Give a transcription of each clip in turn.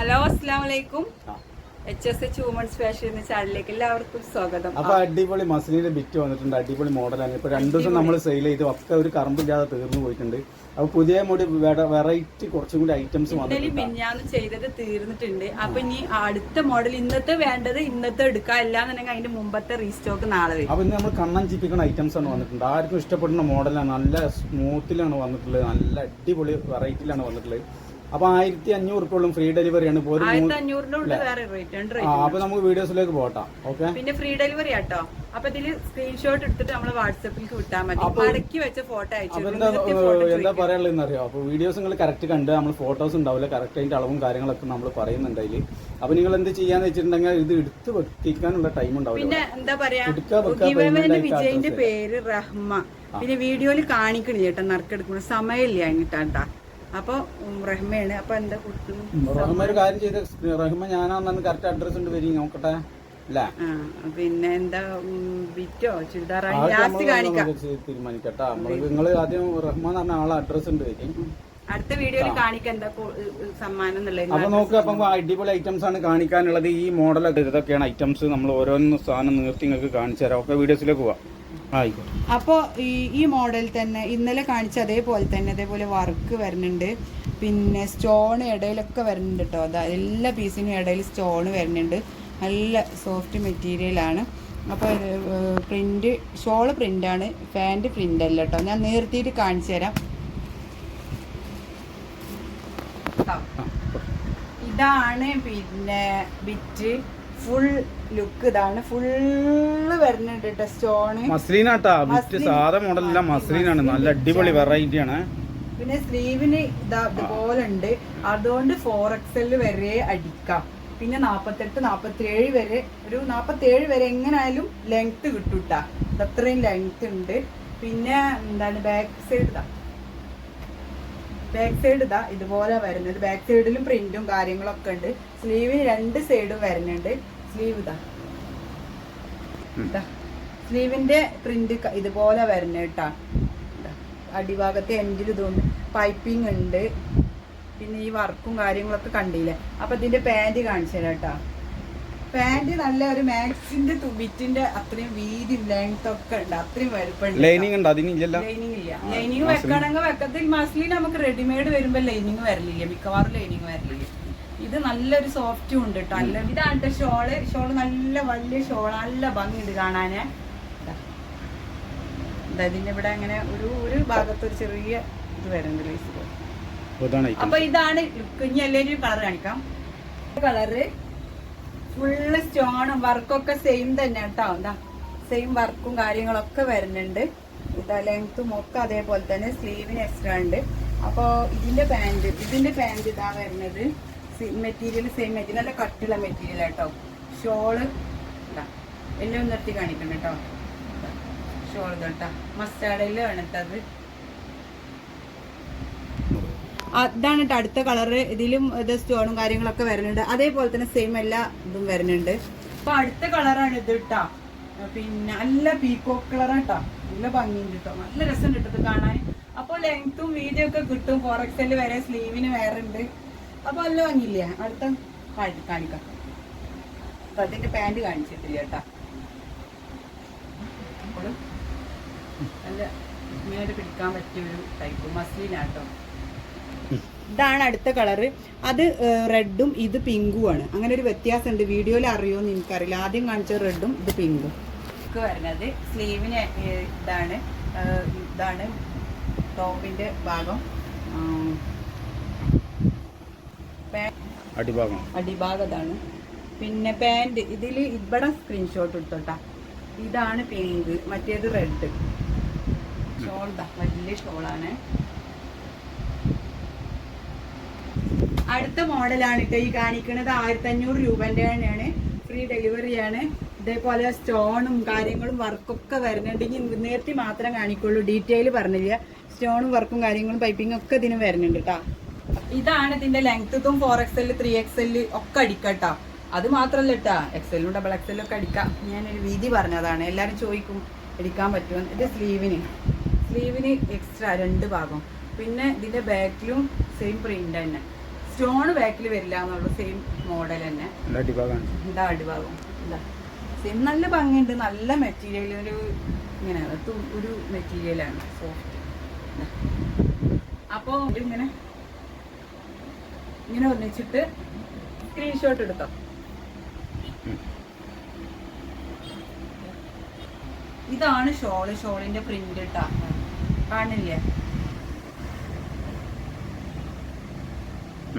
Hello അസ്സാം വലൈക്കും H S H women's fashion എന്ന ചാനലിലേക്ക് എല്ലാവർക്കും സ്വാഗതം. അപ്പൊ അടിപൊളി മസ്ലിന്റെ ബിറ്റ് വന്നിട്ടുണ്ട് അടിപൊളി മോഡലാണ് ഇപ്പൊ രണ്ടു ദിവസം നമ്മൾ സെയിൽ ചെയ്ത് ഒക്കെ ഒരു കറമ്പില്ലാതെ തീർന്നു പോയിട്ടുണ്ട്. അപ്പൊ പുതിയ മോഡി വെറൈറ്റി കുറച്ചും കൂടി ഐറ്റംസ് മിന്നാന്ന് ചെയ്തത് തീർന്നിട്ടുണ്ട്. അപ്പൊ ഇനി അടുത്ത മോഡൽ ഇന്നത്തെ വേണ്ടത് ഇന്നത്തെ എടുക്കാം. അല്ലാന്നുണ്ടെങ്കിൽ അതിന്റെ മുമ്പത്തെ റീസ്റ്റോക്ക് നാളെ വരും. അപ്പൊ ഇന്ന് നമ്മൾ കണ്ണൻ ചിപ്പിക്കുന്ന ഐറ്റംസ് ആണ് വന്നിട്ടുണ്ട്. ആർക്കും ഇഷ്ടപ്പെടുന്ന മോഡലാണ് നല്ല സ്മൂത്തിലാണ് വന്നിട്ടുള്ളത്. നല്ല അടിപൊളി വെറൈറ്റിയിലാണ് വന്നിട്ടുള്ളത്. അപ്പൊ ആയിരത്തി അഞ്ഞൂറ് ഉറുപ്പോളും ഫ്രീ ഡെലിവറിയാണ് ഇപ്പോൾ ഒരു ആയിരത്തി മൂന്ന് അഞ്ഞൂറിന്റെ ഉള്ളിൽ വേറെ റേറ്റ് ആ റേറ്റ് അപ്പൊ നമുക്ക് വീഡിയോസിലേക്ക് പോട്ടാം. ഓക്കെ പിന്നെ ഫ്രീ ഡെലിവറി ആട്ടോ. അപ്പൊ ഇതിൽ സ്ക്രീൻഷോട്ട് എടുത്തിട്ട് നമ്മൾ വാട്സപ്പിലേക്ക് വിട്ടാൽ മതി. മടക്കി വെച്ച ഫോട്ടോ അയച്ചു അപ്പൊ എന്താ എന്താ പറയാനുള്ളതെന്ന് അറിയോ അപ്പൊ വീഡിയോസ് നിങ്ങൾ കറക്റ്റ് കണ്ട് നമ്മൾ ഫോട്ടോസ് ഉണ്ടാവില്ല. കറക്റ്റ് അതിന്റെ അളവും കാര്യങ്ങളൊക്കെ നമ്മൾ പറയുന്നുണ്ട് അതിൽ. അപ്പൊ നിങ്ങൾ എന്ത് ചെയ്യാന്ന് വെച്ചിട്ടുണ്ടെങ്കിൽ ഇത് എടുത്ത് വെക്കാനുള്ള ടൈം ഉണ്ടാവില്ല പിന്നെ എന്താ പറയാ? വിജയന്റെ വെക്കാ ഗിവേവേന്റെ payment ആയിട്ട് വിജയിന്റെ address പേര് റഹ്മ. പിന്നെ വീഡിയോയിൽ കാണിക്കണില്ല ചേട്ടാ നറുക്കെടുക്കുന്ന സമയമില്ല എന്നിട്ടാ അപ്പൊ റഹ്മയാണ്. അപ്പൊ എന്താ റഹ്മ ഒരു കാര്യം ചെയ്ത റഹ്മ ഞാനാന്ന് കറക്റ്റ് അഡ്രസ് ഉണ്ട് വരി നോക്കട്ടെ. പിന്നെ എന്താ വിറ്റോ? ബിറ്റോ തീരുമാനിക്കട്ടെ. നിങ്ങൾ ആദ്യം പറഞ്ഞ ആളെ അഡ്രസ് ഉണ്ട് വരി. അടുത്ത വീഡിയോയിൽ കാണിക്കാൻ എന്താ സമ്മാനം അപ്പൊ നോക്കുക അപ്പം അടിപൊളി ഐറ്റംസ് ആണ് കാണിക്കാനുള്ളത്. ഈ മോഡലൊക്കെ ഇതൊക്കെയാണ് ഐറ്റംസ് നമ്മൾ ഓരോന്ന് സാധനം നിർത്തി നിങ്ങൾക്ക് കാണിച്ചു തരാം. ഒക്കെ വീഡിയോസിലേക്ക് പോവാം. അപ്പോൾ ഈ ഈ മോഡൽ തന്നെ ഇന്നലെ കാണിച്ച അതേപോലെ തന്നെ അതേപോലെ വർക്ക് വരുന്നുണ്ട്. പിന്നെ സ്റ്റോൺ ഇടയിലൊക്കെ വരുന്നുണ്ട് കേട്ടോ അതാ എല്ലാ പീസിനും ഇടയിൽ സ്റ്റോൺ വരുന്നുണ്ട്. നല്ല സോഫ്റ്റ് മെറ്റീരിയലാണ് അപ്പോൾ പ്രിന്റ് ഷോൾ പ്രിന്റാണ് പാന്റ് പ്രിന്റ് അല്ല കേട്ടോ ഞാൻ നിർത്തിയിട്ട് കാണിച്ചു തരാം. ഇതാണ് പിന്നെ ബിറ്റ് ഫുൾ ലുക്ക് ഇതാണ്. ഫുള്ള് വരുന്നുണ്ട് കേട്ടോ സ്റ്റോണ് മസ്ലീനാട്ടാ വിറ്റ് സാധാ മോഡലല്ല മസ്ലീനാണ് നല്ല അടിപൊളി വെറൈറ്റി ആണ്. പിന്നെ സ്ലീവിന് ഇതാ ഇതുപോലെ ഉണ്ട് അതുകൊണ്ട് ഫോർ എക്സൽ വരെ അടിക്കാം. പിന്നെ നാപ്പത്തെട്ട് നാപ്പത്തിയേഴ് വരെ ഒരു നാപ്പത്തിയേഴ് വരെ എങ്ങനായാലും ലെങ്ത് കിട്ടൂട്ടാ. അത്രയും ലെങ്ത് ഉണ്ട്. പിന്നെ എന്താണ് ബാക്ക് സൈഡ് ഇതാ. ബാക്ക് സൈഡ് ഇതാ ഇതുപോലെ വരുന്നത്. ബാക്ക് സൈഡിലും പ്രിന്റും കാര്യങ്ങളൊക്കെ ഉണ്ട്. സ്ലീവിന് രണ്ട് സൈഡും വരുന്നുണ്ട്. സ്ലീവ് ഇതാ. ഇതാ. സ്ലീവിന്റെ പ്രിന്റ് ഇതുപോലെ വരുന്നത് കേട്ടാ. അടിഭാഗത്തെ എൻഡിൽ ഇതുകൊണ്ട് പൈപ്പിംഗ് ഉണ്ട്. പിന്നെ ഈ വർക്കും കാര്യങ്ങളൊക്കെ കണ്ടില്ലേ? അപ്പൊ ഇതിന്റെ പാന്റ് കാണിച്ചു തരാം കേട്ടാ. പാന്റ് നല്ല ഒരു മാക്സിന്റെ ബിറ്റിന്റെ അത്രയും വീതി ലെങ്ത് ഒക്കെ ഉണ്ട്. അത്രയും വലുപ്പമുണ്ട് ലൈനിങ് ഉണ്ട്? അതിനില്ലല്ലോ ലൈനിങ് ഇല്ല. ലൈനിങ് വെക്കണമെങ്കിൽ വെക്കത്തിൽ മസ്ലി നമുക്ക് റെഡിമെയ്ഡ് വരുമ്പോ ലൈനിങ് വരലില്ല. മിക്കവാറും ലൈനിങ് വരലില്ല. ഇത് നല്ലൊരു സോഫ്റ്റും ഉണ്ട് കേട്ടോ അല്ല ഇതാണ് ഷോൾ. ഷോൾ നല്ല വലിയ ഷോൾ നല്ല ഭംഗിയുണ്ട് കാണാന്. ഇതിന്റെ ഇവിടെ അങ്ങനെ ഒരു ഒരു ഭാഗത്ത് ഒരു ചെറിയ ഇത് വരുന്നുണ്ട് ലേസ് അപ്പൊ ഇതാണ് കുഞ്ഞ് കളർ കാണിക്കാം. കളറ് ഫുള്ള് സ്റ്റോണും വർക്കൊക്കെ സെയിം തന്നെ കേട്ടോ എന്താ സെയിം വർക്കും കാര്യങ്ങളൊക്കെ വരുന്നുണ്ട്. ഇതാ ലെങ്ത്തും ഒക്കെ അതേപോലെ തന്നെ സ്ലീവിന് എക്സ്ട്രാ ഉണ്ട്. അപ്പോൾ ഇതിന്റെ പാന്റ് ഇതിന്റെ പാന്റ് ഇതാ വരുന്നത്. മെറ്റീരിയൽ സെയിം മെറ്റീരിയൽ നല്ല കട്ടുള്ള മെറ്റീരിയൽ കേട്ടോ ഷോൾ ഇതാ എല്ലാം നിർത്തി കാണിക്കണം കേട്ടോ ഷോൾ കേട്ടോ മസ്റ്റാർഡിൽ വേണത്തത് അതാണ് കേട്ടോ അടുത്ത കളറ് ഇതിലും ഇത് സ്റ്റോണും കാര്യങ്ങളൊക്കെ വരുന്നുണ്ട്. അതേപോലെ തന്നെ സെയിം എല്ലാ ഇതും വരുന്നുണ്ട്. അപ്പൊ അടുത്ത കളറാണ് ഇത് കേട്ടോ പിന്നെ നല്ല പീക്കോ കളറാണ് കേട്ടോ നല്ല ഭംഗിയുണ്ട് കേട്ടോ നല്ല രസം കിട്ടത് കാണാൻ. അപ്പൊ ലെങ്ത്തും വീതിയും ഒക്കെ കിട്ടും. ഫോർ എക്സൽ വരെ സ്ലീവിന് വേറെ ഉണ്ട്. അപ്പൊ നല്ല ഭംഗിയില്ലേ? അടുത്ത കാണിക്കാം. അപ്പൊ അതിന്റെ പാന്റ് കാണിച്ചിട്ടില്ല കേട്ടാ നല്ല പിടിക്കാൻ പറ്റിയ ഒരു ടൈപ്പ് മസ്ലിനാട്ടോ ഇതാണ് അടുത്ത കളറ്. അത് റെഡും ഇത് പിങ്കും ആണ്. അങ്ങനെ ഒരു വ്യത്യാസമുണ്ട്. വീഡിയോയിൽ അറിയുമെന്ന് എനിക്കറിയില്ല. ആദ്യം കാണിച്ച റെഡും ഇത് പിങ്കും. വരുന്നത് സ്ലീവിന് ഇതാണ്. ഇതാണ് ടോപ്പിന്റെ ഭാഗം. അടിഭാഗം. അടിഭാഗം ഇതാണ് പിന്നെ പാന്റ് ഇതിൽ ഇവിടെ സ്ക്രീൻഷോട്ട് എടുത്തോട്ടാ. ഇതാണ് പിങ്ക് മറ്റേത് റെഡ്. ഷോൾ ദാ വലിയ ഷോളാണ്. അടുത്ത മോഡലാണ് കേട്ടോ ഈ കാണിക്കുന്നത് ആയിരത്തി അഞ്ഞൂറ് രൂപന്റെ തന്നെയാണ്. ഫ്രീ ഡെലിവറിയാണ് ഇതേപോലെ സ്റ്റോണും കാര്യങ്ങളും വർക്കൊക്കെ വരുന്നുണ്ടെങ്കിൽ നേരത്തെ മാത്രം കാണിക്കുള്ളൂ. ഡീറ്റെയിൽ പറഞ്ഞില്ല. സ്റ്റോണും വർക്കും കാര്യങ്ങളും പൈപ്പിംഗ് ഒക്കെ ഇതിന് വരുന്നുണ്ട് കേട്ടോ ഇതാണ് ഇതിന്റെ ലെങ്ത്തും four X L three X L ഒക്കെ അടിക്കട്ടോ അത് മാത്രല്ല കേട്ടാ എക്സലും ഡബിൾ എക്സലും ഒക്കെ അടിക്കാം. ഞാനൊരു വീതി പറഞ്ഞതാണ്. എല്ലാവരും ചോദിക്കും അടിക്കാൻ പറ്റുമോ? ഇത് സ്ലീവിന് സ്ലീവിന് എക്സ്ട്രാ രണ്ട് ഭാഗം. പിന്നെ ഇതിന്റെ ബാക്കിലും സെയിം പ്രിന്റ് തന്നെ. സ്റ്റോൺ ബാക്കിൽ വരില്ല എന്നുള്ള സെയിം മോഡൽ തന്നെ. അടിഭാഗം? സെയിം നല്ല ഭംഗിയുണ്ട് നല്ല മെറ്റീരിയൽ ഒരു ഇങ്ങനെ ഒരു മെറ്റീരിയലാണ് സോഫ്റ്റ് അപ്പോൾ ഇങ്ങനെ ഇങ്ങനെ ഒന്നിച്ചിട്ട് സ്ക്രീൻഷോട്ട് എടുക്കാം. ഇതാണ് ഷോൾ. ഷോളിന്റെ പ്രിന്റ് ഇട്ടാ. കാണില്ലേ?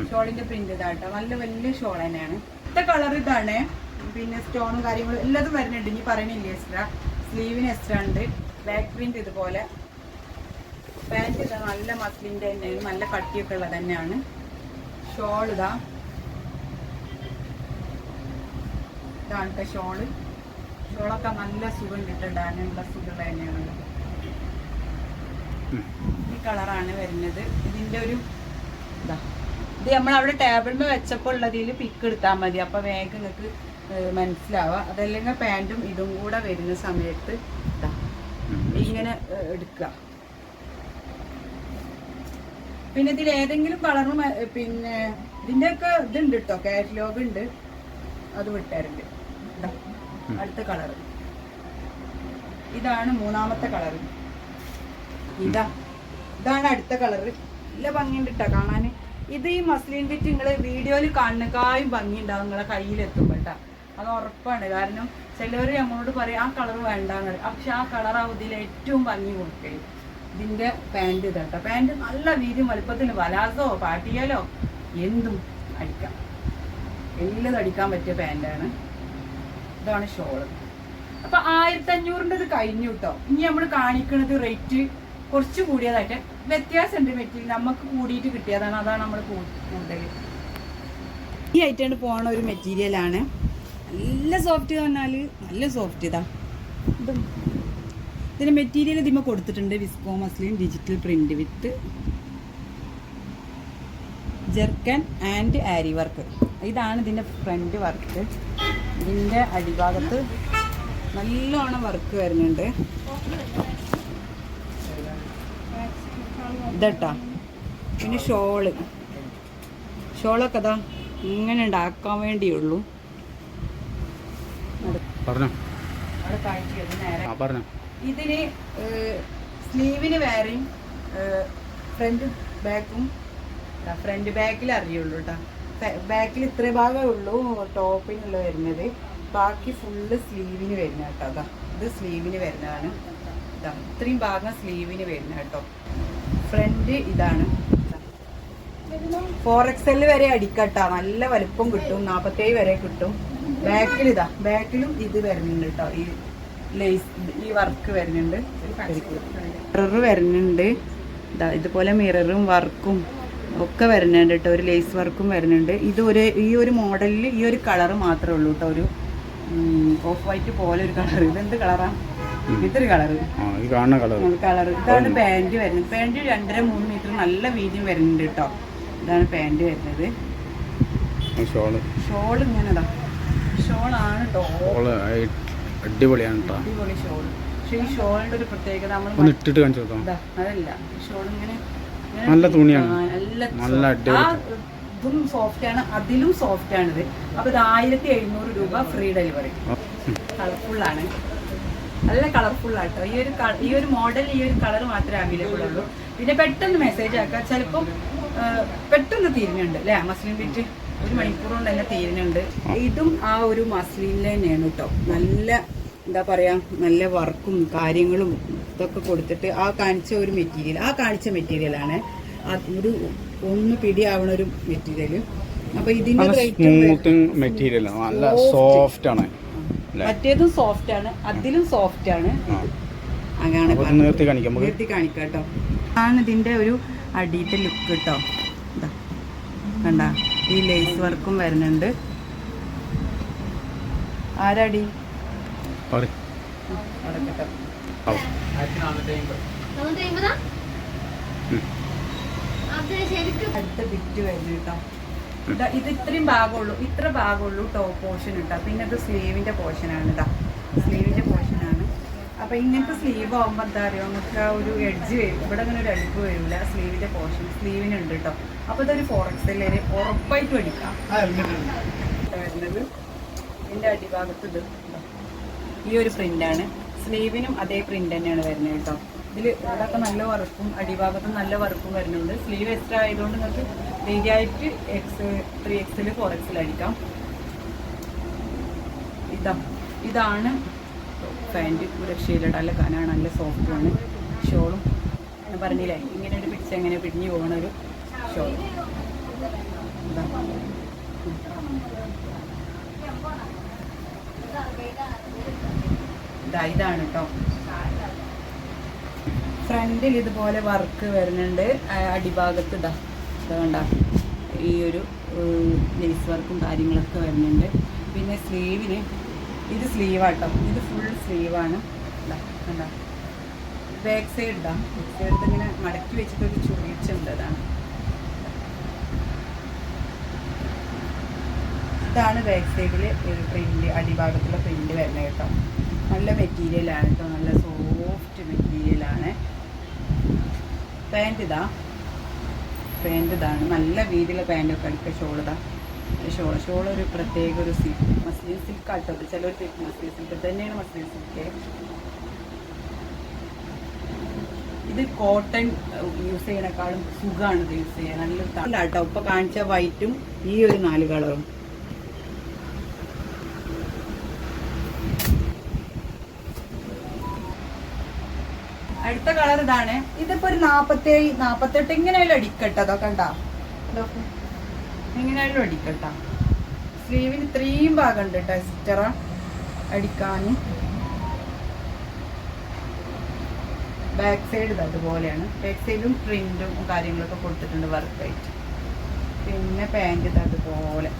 ഷോളിന്റെ പ്രിന്റ് ഇതാട്ടോ നല്ല വലിയ ഷോൾ തന്നെയാണ്. ഇത്ത കളർ ഇതാണ്. പിന്നെ സ്റ്റോണും കാര്യങ്ങളും എല്ലാതും വരുന്നുണ്ട്. ഇനി പറയണില്ല എക്സ്ട്രാ സ്ലീവിന് എക്സ്ട്രാ ഉണ്ട്. ബാക്ക് പ്രിന്റ് ഇതുപോലെ. പാന്റ് ഇതാ നല്ല മസ്ലിന്റെ തന്നെയാണ് നല്ല കട്ടിയൊക്കെ ഉള്ളത് തന്നെയാണ്. ഷോൾ ഇതാ. ഇതാണ് ഷോൾ. ഷോളൊക്കെ നല്ല സുഖം കിട്ടുണ്ടാകാനുള്ള സുഖമുള്ള തന്നെയാണ്. ഈ കളറാണ് വരുന്നത്. ഇതിന്റെ ഒരു ഇതാ. ഇത് നമ്മൾ അവിടെ ടേബിളിൽ വെച്ചപ്പോൾ ഉള്ളതിൽ പിക്ക് എടുത്താൽ മതി. അപ്പോൾ വേഗം നിങ്ങൾക്ക് മനസ്സിലാവുക അതല്ലെങ്കിൽ പാന്റും ഇതും കൂടെ വരുന്ന സമയത്ത് ഇതാ. ഇങ്ങനെ എടുക്കുക. പിന്നെ ഇതിൽ ഏതെങ്കിലും കളറും പിന്നെ ഇതിന്റെയൊക്കെ ഇതുണ്ട് കേട്ടോ കാറ്റലോഗ് ഉണ്ട്. അത് വിട്ടാറുണ്ട് ഇതാ. അടുത്ത കളർ ഇതാണ് മൂന്നാമത്തെ കളർ ഇതാ. ഇതാണ് അടുത്ത കളർ നല്ല ഭംഗിയുണ്ട് കേട്ടോ കാണാന് ഇത് ഈ മസ്ലിൻ ബിറ്റ് നിങ്ങൾ വീഡിയോയിൽ കാണുന്നേക്കായും ഭംഗി ഉണ്ടാവും നിങ്ങളെ കയ്യിലെത്തും കേട്ടോ. അത് ഉറപ്പാണ്. കാരണം ചിലവർ നമ്മളോട് പറയും ആ കളർ വേണ്ടാന്ന് പക്ഷെ ആ കളർ ഇതിൽ ഏറ്റവും ഭംഗി കൊടുക്കുകയും ഇതിന്റെ പാന്റ് ഇതാട്ടോ പാന്റ് നല്ല വീതി വലുപ്പത്തിന് വലാസോ പാട്ടിയാലോ എന്തും അടിക്കാം. എല്ലാം അടിക്കാൻ പറ്റിയ പാന്റാണ് ഇതാണ് ഷോൾ അപ്പൊ ആയിരത്തി അഞ്ഞൂറിന്റെ ഇത് കഴിഞ്ഞു കേട്ടോ. ഇനി നമ്മൾ കാണിക്കുന്നത് റേറ്റ് കുറച്ച് കൂടിയതായിട്ട് വ്യത്യാസമുണ്ട് മെറ്റീരിയൽ നമുക്ക് കൂടിയിട്ട് കിട്ടിയതാണ് അതാണ് നമ്മൾ കൂടുതൽ ഈ ആയിട്ടാണ് പോണ ഒരു മെറ്റീരിയലാണ് നല്ല സോഫ്റ്റ് പറഞ്ഞാൽ നല്ല സോഫ്റ്റ് ഇതാ. ഇതും. ഇതിന്റെ മെറ്റീരിയൽ ഇതിമ്മ കൊടുത്തിട്ടുണ്ട് visco muslin digital print with zircon and aari work ഇതാണ് ഇതിന്റെ ഫ്രണ്ട് വർക്ക് ഇതിന്റെ അടിഭാഗത്ത് നല്ലോണം വർക്ക് വരുന്നുണ്ട്. ഇതട്ടാ. പിന്നെ ഷോൾ. ഷോളൊക്കെ അതാ ഇങ്ങനെ ഉണ്ടാക്കാൻ വേണ്ടിയുള്ളൂ. പറഞ്ഞോ. ഇതിന് സ്ലീവിന് വേറെയും ഫ്രണ്ട് ബാക്കും ഫ്രണ്ട് ബാക്കിൽ അറിയുള്ളൂ കേട്ടോ ബാക്കിൽ ഇത്ര ഭാഗമേ ഉള്ളൂ ടോപ്പിനുള്ള വരുന്നത്. ബാക്കി ഫുള്ള് സ്ലീവിന് വരുന്ന കേട്ടോ അതാ ഇത് സ്ലീവിന് വരുന്നതാണ്. ഇതാ ഇത്രയും ഭാഗം സ്ലീവിന് വരുന്ന കേട്ടോ ഫ്രണ്ട് ഇതാണ്. ഫോർ എക്സൽ വരെ അടിക്കട്ട. നല്ല വലുപ്പം കിട്ടും. നാപ്പത്തേഴ് വരെ കിട്ടും. ബാക്കിൽ ഇതാ. ബാക്കിലും ഇത് വരുന്നുണ്ട് കേട്ടോ ഈ ലേസ് ഈ വർക്ക് വരുന്നുണ്ട്. മിറർ വരുന്നുണ്ട്. ഇതാ ഇതുപോലെ മിററും വർക്കും ഒക്കെ വരുന്നുണ്ട് കേട്ടോ ഒരു ലേസ് വർക്കും വരുന്നുണ്ട്. ഇത് ഒരു ഈ ഒരു മോഡലിൽ ഈ ഒരു കളർ മാത്രമേ ഉള്ളൂ കേട്ടോ ഒരു ഓഫ് വൈറ്റ് പോലെ ഒരു കളർ ഇതെന്ത് കളറാ ഇതൊരു കളറ്. ആ ഈ കാണുന്ന കളർ കളർ ഇതാണ് പാന്റ് വരുന്നത്. പാന്റ് രണ്ടര മൂന്ന് മീറ്റർ നല്ല വീതിയും വരുന്നുണ്ട് കേട്ടോ. ഇതാണ് പാന്റ് വരുന്നത്. ഷോൾ. ഷോൾ ഇങ്ങനെതാ ഷോളാണ് ഷോൾ അടിപൊളിയാണ് കേട്ടോ അടിപൊളി ഷോൾ പക്ഷേ ഈ ഷോളിന്റെ ഒരു പ്രത്യേകത നമ്മൾ ഒന്ന് ഇട്ടിട്ട് കാണിച്ചു അതല്ല. ഷോൾ ഇങ്ങനെ നല്ല തുണിയാണ്. നല്ല അടിപൊളി. ഇതും സോഫ്റ്റ് ആണ്. അതിലും സോഫ്റ്റ് ആണിത്. അപ്പൊ ഇത് ആയിരത്തി എഴുന്നൂറ് രൂപ ഫ്രീ ഡെലിവറി കളർഫുൾ ആണ്. നല്ല കളർഫുൾ ആട്ടോ. ഈ ഒരു ഈ ഒരു മോഡൽ ഈ ഒരു കളർ മാത്രമേ അവൈലബിൾ ഉള്ളൂ. പിന്നെ പെട്ടെന്ന് മെസ്സേജ് ആക്കാം. ചിലപ്പം പെട്ടെന്ന് തീരുന്നുണ്ട് അല്ലേ? മസ്ലിം ബിറ്റ് ഒരു മണിക്കൂർ കൊണ്ട് തന്നെ തീരുന്നുണ്ട്. ഇതും ആ ഒരു മസ്ലിനിൽ തന്നെയാണ് കേട്ടോ നല്ല എന്താ പറയാ നല്ല വർക്കും കാര്യങ്ങളും ഇതൊക്കെ കൊടുത്തിട്ട് ആ കാണിച്ച ഒരു മെറ്റീരിയൽ ആ കാണിച്ച മെറ്റീരിയലാണ് ഒരു ഒന്ന് പിടിയാവണ ഒരു മെറ്റീരിയൽ അപ്പൊ ഇതിന്റെ മെറ്റീരിയൽ നല്ല സോഫ്റ്റ് ആണ്. മറ്റേതും സോഫ്റ്റ് ആണ്. അതിലും സോഫ്റ്റ് ആണ്. അങ്ങനെ നിർത്തി കാണിക്കാം നമുക്ക്. നിർത്തി കാണിക്കാം കേട്ടോ. ആണ് ഇതിന്റെ ഒരു അടിയിട്ട ലുക്ക് കേട്ടോ. ഇതാ. കണ്ട? ഈ ലേസ് വർക്കും വരുന്നുണ്ട്. ആരാടി? അടുത്ത ബിറ്റ് വരുന്നു കേട്ടോ. ഇതാ ഇത് ഇത്രയും ഭാഗമുള്ളൂ. ഇത്ര ഭാഗമുള്ളൂ ടോപ്പ് പോർഷൻ കേട്ടോ പിന്നെ ഇത് സ്ലീവിന്റെ പോർഷൻ ആണ് ഇതാ. സ്ലീവിന്റെ പോർഷൻ ആണ്. അപ്പൊ ഇങ്ങനത്തെ സ്ലീവ് ആവുമ്പോൾ എന്താ അറിയോ? നമുക്ക് ആ ഒരു എഡ്ജ് വരും. ഇവിടെ അങ്ങനെ ഒരു എഡ്ജ് വരില്ല സ്ലീവിന്റെ പോർഷൻ സ്ലീവിന് സ്ലീവിനുണ്ട് കേട്ടോ അപ്പൊ ഇതൊരു ഫോറക്സിലേക്ക് ഉറപ്പായിട്ടും എടുക്കാം. വരുന്നത്. ഇതിന്റെ അടിഭാഗത്ത് ഇത്. ഈ ഒരു പ്രിന്റാണ് സ്ലീവിനും അതേ പ്രിന്റ് തന്നെയാണ് വരുന്നത് കേട്ടോ ഇതിൽ അതൊക്കെ നല്ല വർക്കും അടിഭാഗത്തും നല്ല വർക്കും വരുന്നുണ്ട്. സ്ലീവ് എക്സ്ട്രാ ആയതുകൊണ്ട് നിങ്ങൾക്ക് ധൈര്യമായിട്ട് എക്സ് ത്രീ എക്സിൽ ഫോർ എക്സിൽ അടിക്കാം. ഇതാ ഇതാണ് പാന്റ്. ഒരു നല്ല കനാണ് നല്ല സോഫ്റ്റ് ആണ്. ഷോളും. ഞാൻ പറഞ്ഞില്ലേ ഇങ്ങനെ ഒരു പിടിച്ച് എങ്ങനെ പിടിഞ്ഞു പോകണ ഒരു ഷോൾ. ഇതാ. ഇതാണ് കേട്ടോ ഫ്രണ്ടിൽ ഇതുപോലെ വർക്ക് വരുന്നുണ്ട്. അടിഭാഗത്ത് ഇതാ ഈ ഒരു ലേസ് വർക്കും കാര്യങ്ങളൊക്കെ വരുന്നുണ്ട്. പിന്നെ സ്ലീവിന് ഇത് സ്ലീവാട്ടോ ഇത് ഫുൾ സ്ലീവാണ്. കണ്ടോ. ബാക്ക് സൈഡ് ഇതാ ബാക്ക് സൈഡ് ഇങ്ങനെ മടക്കി വെച്ചിട്ട് ഒരു ചുളിച്ചുണ്ട് അതാണ്. ഇതാണ് ബാക്ക് സൈഡിൽ ഒരു അടിഭാഗത്തുള്ള പ്രിന്റ് വരുന്നത് കേട്ടോ. നല്ല മെറ്റീരിയലാണ് കേട്ടോ നല്ല സോഫ്റ്റ് മെറ്റീരിയലാണ് പാന്റ് ഇതാ. പാന്റ് ഇതാണ്. നല്ല വീതിയിലെ പാന്റൊക്കെ അടിക്കുക. ഷോൾ ഇതാ. ഷോൾ ഒരു പ്രത്യേക ഒരു സിൽക്ക് മസ്ലിൻ സിൽക്ക് ഇത് ചിലർ മസ്ലിൻ സിൽക്ക് തന്നെയാണ് മസ്ലിൻ സിൽക്ക് ഇത് കോട്ടൺ യൂസ് ചെയ്യണേക്കാളും സുഖമാണ് ഇത് യൂസ് ചെയ്യാൻ. നല്ല ഇപ്പൊ കാണിച്ച വൈറ്റും ഈ ഒരു നാല് കളറും അടുത്ത കളർ ഇതാണ്. ഇതിപ്പോ ഒരു നാപ്പത്തേഴ് നാപ്പത്തെട്ട് ഇങ്ങനെയുള്ള അടിക്കട്ടെ. അതൊക്കെ ഉണ്ടാ ഇതൊക്കെ എങ്ങനെയായാലും അടിക്കട്ടാ. സ്ലീവിന് ഇത്രയും ഭാഗം ഉണ്ട് കേട്ടോ സിസ്റ്ററ അടിക്കാൻ ബാക്ക് സൈഡ് ഇത് അതുപോലെയാണ്. ബാക്ക് സൈഡും പ്രിന്റും കാര്യങ്ങളൊക്കെ കൊടുത്തിട്ടുണ്ട് വർക്കായിട്ട് പിന്നെ പാന്റ് ഇത് അതുപോലെ.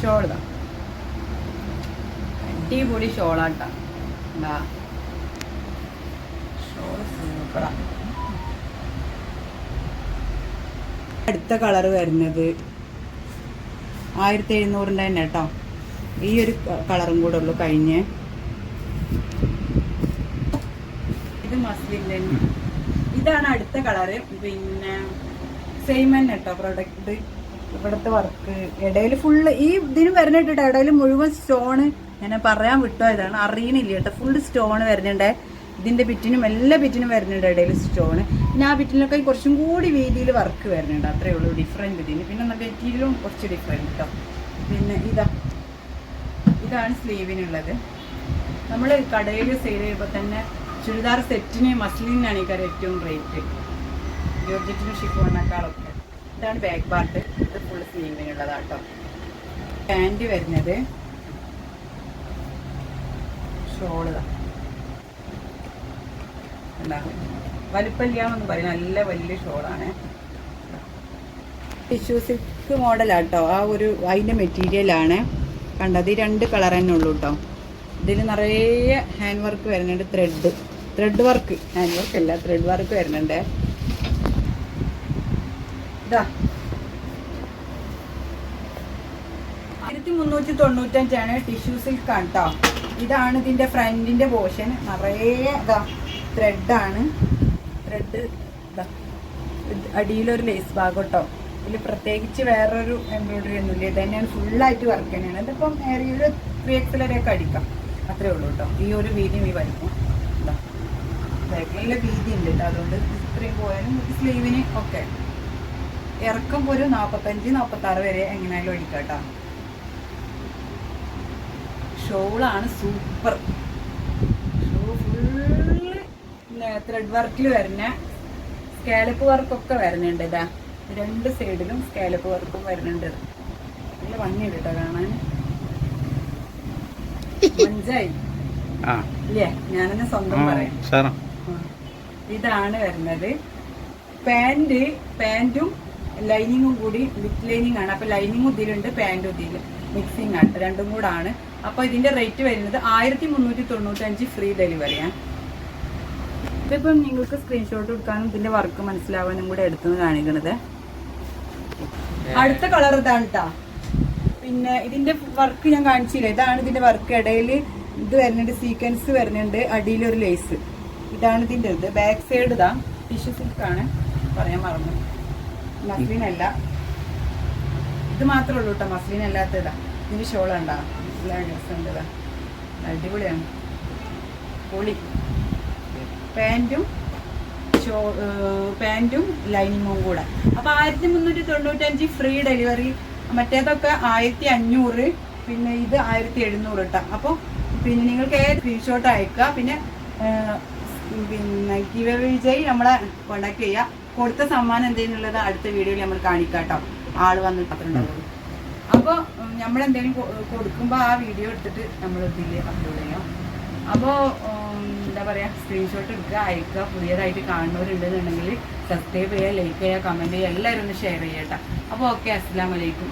ഷോൾ ഇതാ. അടിപൊളി ഷോളാട്ടാ എന്താ അടുത്ത കളർ വരുന്നത് ആയിരത്തി എഴുന്നൂറിന്റെ തന്നെ കേട്ടോ. ഈ ഒരു കളറും കൂടെ ഉള്ളു കഴിഞ്ഞ്. ഇത് മസ്ലിന്റെ ഇതാണ് അടുത്ത കളറ്. പിന്നെ സെയിം തന്നെ കേട്ടോ പ്രൊഡക്റ്റ് ഇവിടുത്തെ വർക്ക് ഇടയിൽ ഫുള്ള് ഈ ഇതിന് വരുന്നുണ്ട് കേട്ടോ ഇടയിൽ മുഴുവൻ സ്റ്റോണ് ഞാൻ പറയാൻ വിട്ടോ ഇതാണ് അറിയണില്ല കേട്ടോ. ഫുള്ള് സ്റ്റോൺ വരുന്നുണ്ട്. ഇതിന്റെ ബിറ്റിനും എല്ലാ ബിറ്റിനും വരുന്നുണ്ട് ഇടയിൽ സ്റ്റോൺ പിന്നെ ആ ബിറ്റിനൊക്കെ കുറച്ചും കൂടി വീതിയിൽ വർക്ക് വരുന്നുണ്ട്. അത്രേ ഉള്ളൂ ഡിഫറെന്റ് ഇതിന്. പിന്നെ മെറ്റീരിയലും കുറച്ച് ഡിഫറെന്റ് കേട്ടോ പിന്നെ ഇതാ. ഇതാണ് സ്ലീവിനുള്ളത്. നമ്മൾ കടയിൽ സെയിൽ ചെയ്യുമ്പോൾ തന്നെ ചുരിദാർ സെറ്റിന് മസ്ലിനാണ് ഈ കാര്യം ഏറ്റവും റേറ്റ് ജോർജറ്റിനും ഷിഫോണിനേക്കാളൊക്കെ. ഇതാണ് ബാക്ക് പാർട്ട് ഇത് ഫുൾ സ്ലീവിനുള്ളതാട്ടോ. പാന്റ് വരുന്നത്. ഷോൾ ഉണ്ടാകും എന്ന് പറയും. നല്ല വലിയ ഷോളാണ്. ടിഷ്യൂ സിൽക്ക് മോഡലാട്ടോ. ആ ഒരു അതിന്റെ മെറ്റീരിയലാണ്. കണ്ടത് ഈ രണ്ട് കളർ തന്നെ ഉള്ളൂ കേട്ടോ ഇതിൽ നിറയെ ഹാൻഡ് വർക്ക് വരുന്നുണ്ട്. Thread. Thread work. Hand work അല്ല ത്രെഡ് വർക്ക് വരുന്നുണ്ട്. ഇതാ. ആയിരത്തി മുന്നൂറ്റി തൊണ്ണൂറ്റഞ്ചാണ് ടിഷ്യൂ സിൽക്കാണ് കേട്ടോ ഇതാണ് ഇതിന്റെ ഫ്രണ്ടിന്റെ പോർഷൻ. നിറയെ ഇതാ. ത്രെഡാണ് ത്രെഡ് അടിയിലൊരു ലേസ് ഭാഗം കേട്ടോ. ഇതിൽ പ്രത്യേകിച്ച് വേറൊരു എംബ്രോയിഡറി ഒന്നുമില്ല. ഇത് തന്നെയാണ് ഫുള്ളായിട്ട് വർക്ക് തന്നെയാണ്. ഇതിപ്പം ഏറിയൊരു ത്രീ എക്സിലൊക്കെ അടിക്കാം. അത്രേ ഉള്ളൂ കേട്ടോ. ഈ ഒരു വീതിയും ഈ വലിപ്പം. ഇതാ. ബാക്കിലുള്ള വീതി ഉണ്ട് കേട്ടോ. അതുകൊണ്ട് ഇത്രയും പോയാലും സ്ലീവിന് ഒക്കെ. ഇറക്കം ഒരു നാൽപ്പത്തഞ്ച് നാൽപ്പത്തി ആറ് വരെ എങ്ങനെയാലും അടിക്കാം കേട്ടോ. ഷോളാണ് സൂപ്പർ. ഷോ ഫുള്ള് ത്രെഡ് വർക്കിൽ വരുന്ന സ്കാലപ്പ് വർക്കൊക്കെ വരുന്നുണ്ട് ഇതാ. രണ്ട് സൈഡിലും സ്കാലപ്പ് വർക്കും വരുന്നുണ്ട്. നല്ല ഭംഗിയുണ്ട് കേട്ടോ കാണാൻ. മഞ്ചായി. ഇല്ലേ? ഞാനെന്നെ സ്വന്തം പറയാം. ഇതാണ് വരുന്നത്. പാന്റ് പാന്റും ലൈനിങ്ങും കൂടി വിത്ത് ലൈനിങ് ആണ്. അപ്പൊ ലൈനിങ്ങും ഇതിലുണ്ട് പാന്റും ഇതിൽ മിക്സിങ് ആണ്. രണ്ടും കൂടാണ്. അപ്പൊ ഇതിന്റെ റേറ്റ് വരുന്നത് ആയിരത്തി മുന്നൂറ്റി തൊണ്ണൂറ്റി അഞ്ച് ഫ്രീ ഡെലിവറിയാണ് ഇതിപ്പം നിങ്ങൾക്ക് സ്ക്രീൻഷോട്ട് എടുക്കാനും ഇതിന്റെ വർക്ക് മനസ്സിലാവാനും കൂടെ എടുത്തുനിന്ന് കാണിക്കണത്. അടുത്ത കളർ ഇതാണ് പിന്നെ ഇതിന്റെ വർക്ക് ഞാൻ കാണിച്ചില്ല? ഇതാണ് ഇതിന്റെ വർക്ക് ഇടയിൽ ഇത് വരുന്നുണ്ട് സീക്വൻസ് വരുന്നുണ്ട് അടിയിൽ ഒരു ലേസ് ഇതാണ് ഇതിന്റെ ഇത്. ബാക്ക് സൈഡ് ഇതാ. ടിഷ്യൂ സിൽക്ക് ആണ്. പറയാൻ മറന്നു. മസ്ലിൻ അല്ല. ഇത് മാത്രമേ ഉള്ളൂ കേട്ടോ മസ്ലിൻ അല്ലാത്തതാ. ഇതിന് ഷോൾ ഉണ്ടാ നല്ല ഉണ്ട്. അടിപൊളിയാണ്. പൊളി. പാന്റും ഷോ പാന്റും ലൈനിങ്ങും കൂടെ. അപ്പോൾ ആയിരത്തി മുന്നൂറ്റി തൊണ്ണൂറ്റഞ്ച് ഫ്രീ ഡെലിവറി. മറ്റേതൊക്കെ ആയിരത്തി അഞ്ഞൂറ് പിന്നെ ഇത് ആയിരത്തി എഴുന്നൂറ് കേട്ടോ അപ്പോൾ പിന്നെ നിങ്ങൾക്ക് ഏത് സ്ക്രീൻഷോട്ട് അയക്കുക പിന്നെ പിന്നെ ഗിവ് വിജയ് നമ്മളെ കോണ്ടാക്ട് ചെയ്യുക കൊടുത്ത സമ്മാനം എന്തെന്നുള്ളത് അടുത്ത വീഡിയോയിൽ നമ്മൾ കാണിക്കാം കേട്ടോ ആൾ വന്നിട്ട് അത്ര അപ്പോൾ അപ്പോൾ നമ്മളെന്തെങ്കിലും കൊടുക്കുമ്പോൾ ആ വീഡിയോ എടുത്തിട്ട് നമ്മൾ ഇതിൽ അപ്ലോഡ് ചെയ്യാം. അപ്പോൾ എന്താ പറയുക സ്ക്രീൻഷോട്ട് എടുക്കുക അയക്കുക പുതിയതായിട്ട് കാണുന്നവരുണ്ടെന്നുണ്ടെങ്കിൽ സബ്സ്ക്രൈബ് ചെയ്യുക ലൈക്ക് ചെയ്യുക കമന്റ് ചെയ്യുക എല്ലാവരും ഒന്ന് ഷെയർ ചെയ്യട്ടോ അപ്പോൾ ഓക്കെ അസ്സാം വലൈക്കും